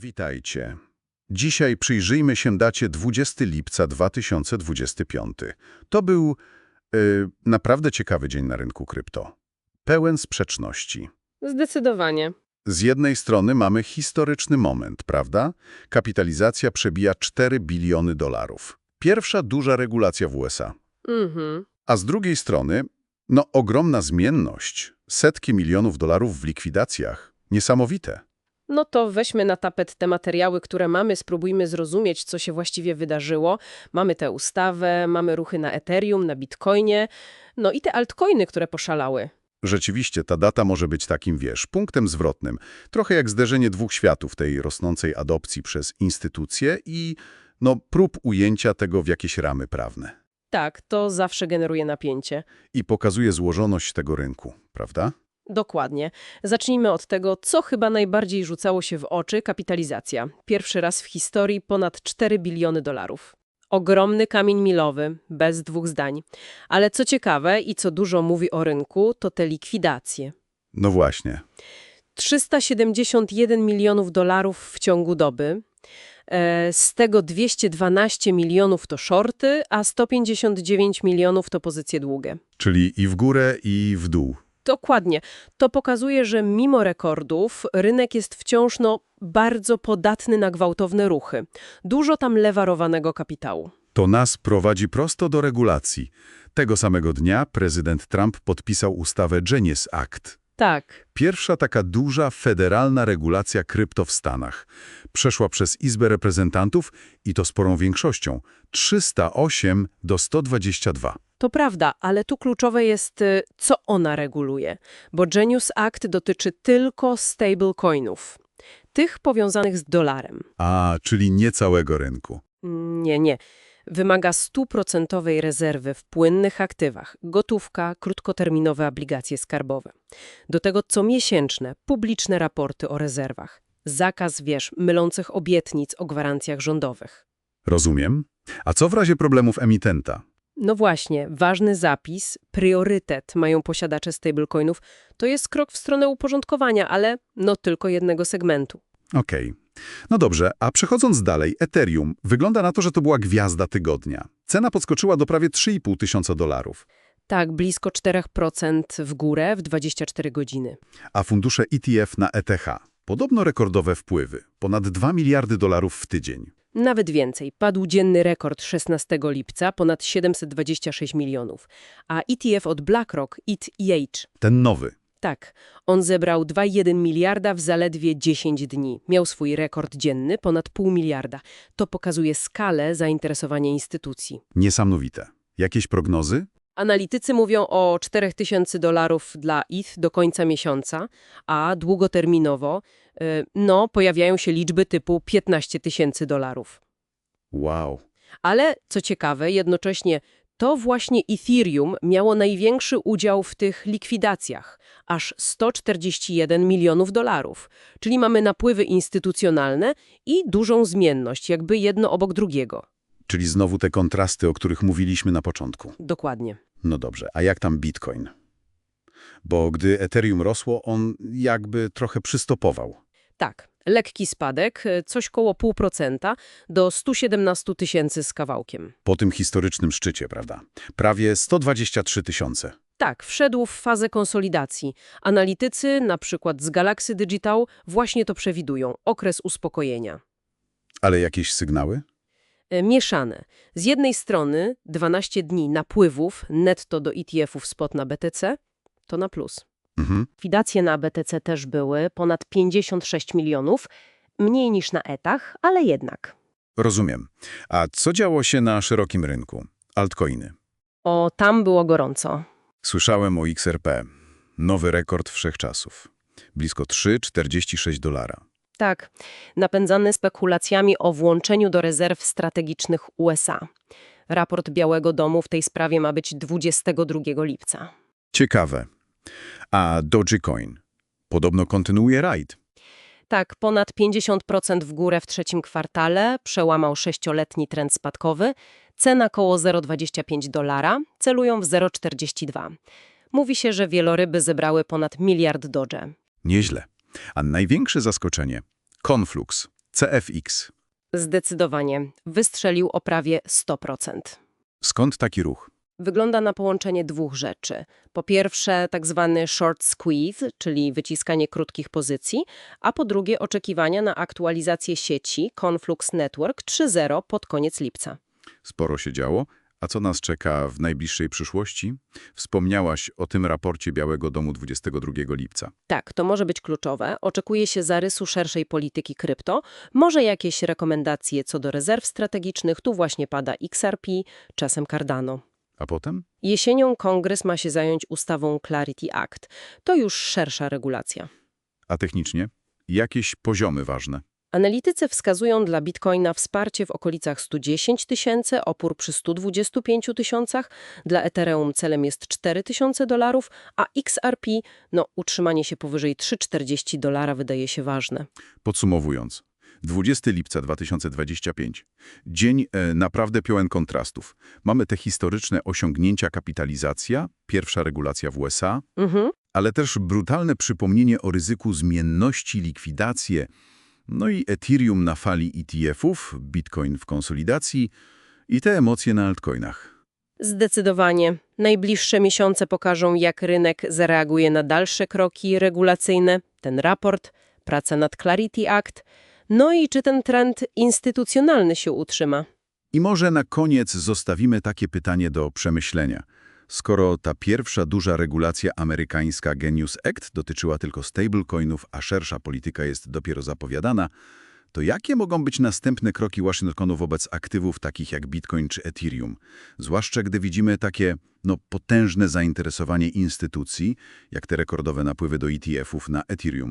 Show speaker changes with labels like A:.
A: Witajcie. Dzisiaj przyjrzyjmy się dacie 20 lipca 2025. To był y, naprawdę ciekawy dzień na rynku krypto. Pełen sprzeczności.
B: Zdecydowanie.
A: Z jednej strony mamy historyczny moment, prawda? Kapitalizacja przebija 4 biliony dolarów. Pierwsza duża regulacja w USA.
B: Mhm.
A: A z drugiej strony, no ogromna zmienność. Setki milionów dolarów w likwidacjach. Niesamowite.
B: No to weźmy na tapet te materiały, które mamy, spróbujmy zrozumieć, co się właściwie wydarzyło. Mamy tę ustawę, mamy ruchy na Ethereum, na Bitcoinie, no i te altcoiny, które poszalały.
A: Rzeczywiście ta data może być takim, wiesz, punktem zwrotnym. Trochę jak zderzenie dwóch światów, tej rosnącej adopcji przez instytucje i no, prób ujęcia tego w jakieś ramy prawne.
B: Tak, to zawsze generuje napięcie.
A: I pokazuje złożoność tego rynku, prawda?
B: Dokładnie. Zacznijmy od tego, co chyba najbardziej rzucało się w oczy kapitalizacja. Pierwszy raz w historii ponad 4 biliony dolarów. Ogromny kamień milowy, bez dwóch zdań. Ale co ciekawe i co dużo mówi o rynku, to te likwidacje.
A: No właśnie.
B: 371 milionów dolarów w ciągu doby. E, Z tego 212 milionów to shorty, a 159 milionów to pozycje długie.
A: Czyli i w górę, i w dół.
B: Dokładnie. To pokazuje, że mimo rekordów rynek jest wciąż no, bardzo podatny na gwałtowne ruchy. Dużo tam lewarowanego kapitału.
A: To nas prowadzi prosto do regulacji. Tego samego dnia prezydent Trump podpisał ustawę Genius Act.
B: Tak,
A: Pierwsza taka duża federalna regulacja krypto w Stanach. Przeszła przez Izbę Reprezentantów i to sporą większością 308 do 122.
B: to prawda, ale tu kluczowe jest, y, co ona reguluje. Bo Genius Act dotyczy tylko stablecoinów. Tych powiązanych z dolarem.
A: A, czyli nie całego rynku.
B: Nie, nie. Wymaga stuprocentowej rezerwy w płynnych aktywach, gotówka, krótkoterminowe obligacje skarbowe. Do tego comiesięczne, publiczne raporty o rezerwach. Zakaz, wiesz, mylących obietnic o gwarancjach rządowych.
A: Rozumiem. A co w razie problemów emitenta?
B: No właśnie, ważny zapis, priorytet mają posiadacze stablecoinów, to jest krok w stronę uporządkowania, ale no tylko jednego segmentu.
A: Okej. No dobrze, a przechodząc dalej, Ethereum. Wygląda na to, że to była gwiazda tygodnia. Cena podskoczyła do prawie 3,5 tysiąca dolarów.
B: Tak, blisko 4% w górę w 24 godziny.
A: A fundusze ETF na ETH. Podobno rekordowe wpływy. Ponad 2 miliardy dolarów w tydzień.
B: Nawet więcej. Padł dzienny rekord 16 lipca, ponad 726 milionów. A ETF od BlackRock, ETH,
A: Ten nowy.
B: tak, on zebrał 2,1 miliarda w zaledwie 10 dni. Miał swój rekord dzienny, ponad pół miliarda. To pokazuje skalę zainteresowania instytucji.
A: Niesamowite. Jakieś prognozy?
B: Analitycy mówią o 4000 dolarów dla ETH do końca miesiąca, a długoterminowo, y, no, pojawiają się liczby typu 15 tysięcy dolarów.
A: Wow.
B: Ale, co ciekawe, jednocześnie to właśnie Ethereum miało największy udział w tych likwidacjach, aż 141 milionów dolarów. Czyli mamy napływy instytucjonalne i dużą zmienność, jakby jedno obok drugiego.
A: Czyli znowu te kontrasty, o których mówiliśmy na początku.
B: Dokładnie.
A: No dobrze, a jak tam Bitcoin? Bo gdy Ethereum rosło, on jakby trochę przystopował.
B: Tak, lekki spadek, coś koło 0,5% do 117 tysięcy z kawałkiem.
A: Po tym historycznym szczycie, prawda? Prawie 123 tysiące.
B: Tak, wszedł w fazę konsolidacji. Analitycy, na przykład z Galaxy Digital, właśnie to przewidują, okres uspokojenia.
A: Ale jakieś sygnały?
B: E, Mieszane. Z jednej strony 12 dni napływów netto do ETF-ów spot na BTC to na plus.
A: Mhm.
B: Likwidacje na BTC też były, ponad 56 milionów, mniej niż na etach, ale jednak.
A: Rozumiem. A co działo się na szerokim rynku? Altcoiny.
B: O, tam było gorąco.
A: Słyszałem o XRP. Nowy rekord wszechczasów. Blisko 3,46 dolara.
B: Tak, napędzany spekulacjami o włączeniu do rezerw strategicznych USA. Raport Białego Domu w tej sprawie ma być 22 lipca.
A: Ciekawe. A Dogecoin? Podobno kontynuuje rajd.
B: Tak, ponad 50% w górę w trzecim kwartale, przełamał sześcioletni trend spadkowy, cena koło 0,25 dolara, celują w 0,42. Mówi się, że wieloryby zebrały ponad miliard dodże.
A: Nieźle. A największe zaskoczenie? Conflux. CFX.
B: Zdecydowanie. Wystrzelił o prawie 100%.
A: Skąd taki ruch?
B: Wygląda na połączenie dwóch rzeczy. Po pierwsze, tak zwany short squeeze, czyli wyciskanie krótkich pozycji, a po drugie, oczekiwania na aktualizację sieci Conflux Network 3.0 pod koniec lipca.
A: Sporo się działo. A co nas czeka w najbliższej przyszłości? Wspomniałaś o tym raporcie Białego Domu 22 lipca.
B: Tak, to może być kluczowe. Oczekuje się zarysu szerszej polityki krypto, może jakieś rekomendacje co do rezerw strategicznych, tu właśnie pada XRP, czasem Cardano.
A: A potem?
B: Jesienią kongres ma się zająć ustawą Clarity Act. To już szersza regulacja.
A: A technicznie? Jakieś poziomy ważne.
B: Analitycy wskazują dla bitcoina wsparcie w okolicach 110 tysięcy, opór przy 125 tysiącach. Dla Ethereum celem jest 4 tysiące dolarów, a XRP, no utrzymanie się powyżej 3,40 dolara wydaje się ważne.
A: Podsumowując, 20 lipca 2025. Dzień e, naprawdę pełen kontrastów. Mamy te historyczne osiągnięcia kapitalizacja, pierwsza regulacja w USA,
B: Mhm.
A: ale też brutalne przypomnienie o ryzyku zmienności, likwidację, no i Ethereum na fali ETF-ów, Bitcoin w konsolidacji i te emocje na altcoinach.
B: Zdecydowanie. Najbliższe miesiące pokażą, jak rynek zareaguje na dalsze kroki regulacyjne, ten raport, praca nad Clarity Act, no i czy ten trend instytucjonalny się utrzyma.
A: I może na koniec zostawimy takie pytanie do przemyślenia. Skoro ta pierwsza duża regulacja amerykańska Genius Act dotyczyła tylko stablecoinów, a szersza polityka jest dopiero zapowiadana, to jakie mogą być następne kroki Waszyngtonu wobec aktywów takich jak Bitcoin czy Ethereum? Zwłaszcza gdy widzimy takie no, potężne zainteresowanie instytucji, jak te rekordowe napływy do ETF-ów na Ethereum.